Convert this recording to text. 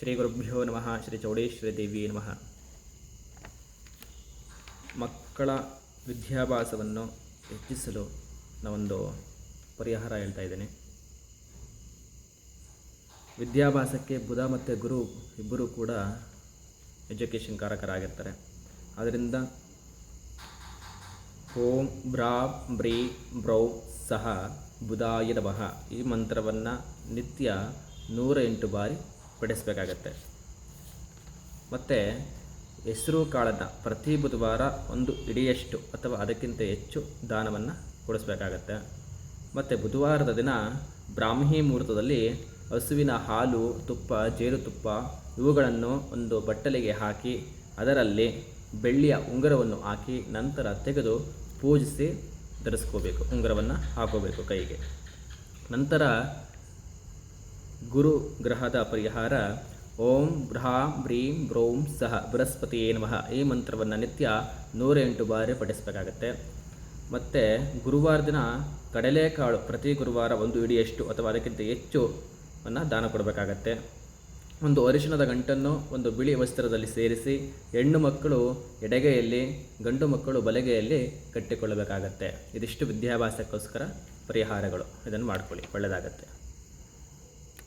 ಶ್ರೀ ಗುರುಭ್ಯೋ ನಮಃ, ಶ್ರೀ ಚೌಡೇಶ್ವರಿ ದೇವಿ ನಮಃ. ಮಕ್ಕಳ ವಿದ್ಯಾಭ್ಯಾಸವನ್ನು ಹೆಚ್ಚಿಸಲು ನಾವೊಂದು ಪರಿಹಾರ ಹೇಳ್ತಾ ಇದ್ದೇನೆ. ವಿದ್ಯಾಭ್ಯಾಸಕ್ಕೆ ಬುಧ ಮತ್ತು ಗುರು ಇಬ್ಬರೂ ಕೂಡ ಎಜುಕೇಷನ್ ಕಾರಕರಾಗಿರ್ತಾರೆ. ಆದ್ದರಿಂದ ಓಂ ಬ್ರಾ ಬ್ರೀ ಬ್ರೌ ಸಹ ಬುಧಾಯ ನಮಃ ಈ ಮಂತ್ರವನ್ನು ನಿತ್ಯ ನೂರ ಎಂಟು ಬಾರಿ ಪಠಿಸಬೇಕಾಗತ್ತೆ. ಮತ್ತು ಹೆಸರು ಕಾಳನ್ನು ಪ್ರತಿ ಬುಧವಾರ ಒಂದು ಇಡಿಯಷ್ಟು ಅಥವಾ ಅದಕ್ಕಿಂತ ಹೆಚ್ಚು ದಾನವನ್ನು ಕೊಡಿಸ್ಬೇಕಾಗತ್ತೆ. ಮತ್ತು ಬುಧವಾರದ ದಿನ ಬ್ರಾಹ್ಮಿ ಮುಹೂರ್ತದಲ್ಲಿ ಹಸುವಿನ ಹಾಲು, ತುಪ್ಪ ಜೇನುತುಪ್ಪ ಇವುಗಳನ್ನು ಒಂದು ಬಟ್ಟಲಿಗೆ ಹಾಕಿ ಅದರಲ್ಲಿ ಬೆಳ್ಳಿಯ ಉಂಗುರವನ್ನು ಹಾಕಿ ನಂತರ ತೆಗೆದು ಪೂಜಿಸಿ ಧರಿಸ್ಕೋಬೇಕು. ಉಂಗುರವನ್ನು ಹಾಕೋಬೇಕು ಕೈಗೆ. ನಂತರ ಗುರು ಗ್ರಹದ ಪರಿಹಾರ. ಓಂ ಬ್ರೀಂ ಬ್ರೌಂ ಸಹ ಬೃಹಸ್ಪತಿಯೇ ನಮಃ. ಈ ಮಂತ್ರವನ್ನು ನಿತ್ಯ ನೂರ ಎಂಟು ಬಾರಿ ಪಠಿಸಬೇಕಾಗತ್ತೆ. ಮತ್ತು ಗುರುವಾರ ದಿನ ಕಡಲೆಕಾಳು ಪ್ರತಿ ಗುರುವಾರ ಒಂದು ಇಡಿಯಷ್ಟು ಅಥವಾ ಅದಕ್ಕಿಂತ ಹೆಚ್ಚು ಅನ್ನು ದಾನ ಕೊಡಬೇಕಾಗತ್ತೆ. ಒಂದು ಅರಿಶಿನದ ಗಂಟನ್ನು ಒಂದು ಬಿಳಿ ವಸ್ತ್ರದಲ್ಲಿ ಸೇರಿಸಿ ಹೆಣ್ಣು ಮಕ್ಕಳು ಎಡಗೈಯಲ್ಲಿ, ಗಂಡು ಮಕ್ಕಳು ಬಲಗೆಯಲ್ಲಿ ಕಟ್ಟಿಕೊಳ್ಳಬೇಕಾಗತ್ತೆ. ಇದಿಷ್ಟು ವಿದ್ಯಾಭ್ಯಾಸಕ್ಕೋಸ್ಕರ ಪರಿಹಾರಗಳು. ಇದನ್ನು ಮಾಡ್ಕೊಳ್ಳಿ. ಒಳ್ಳೆಯದಾಗತ್ತೆ.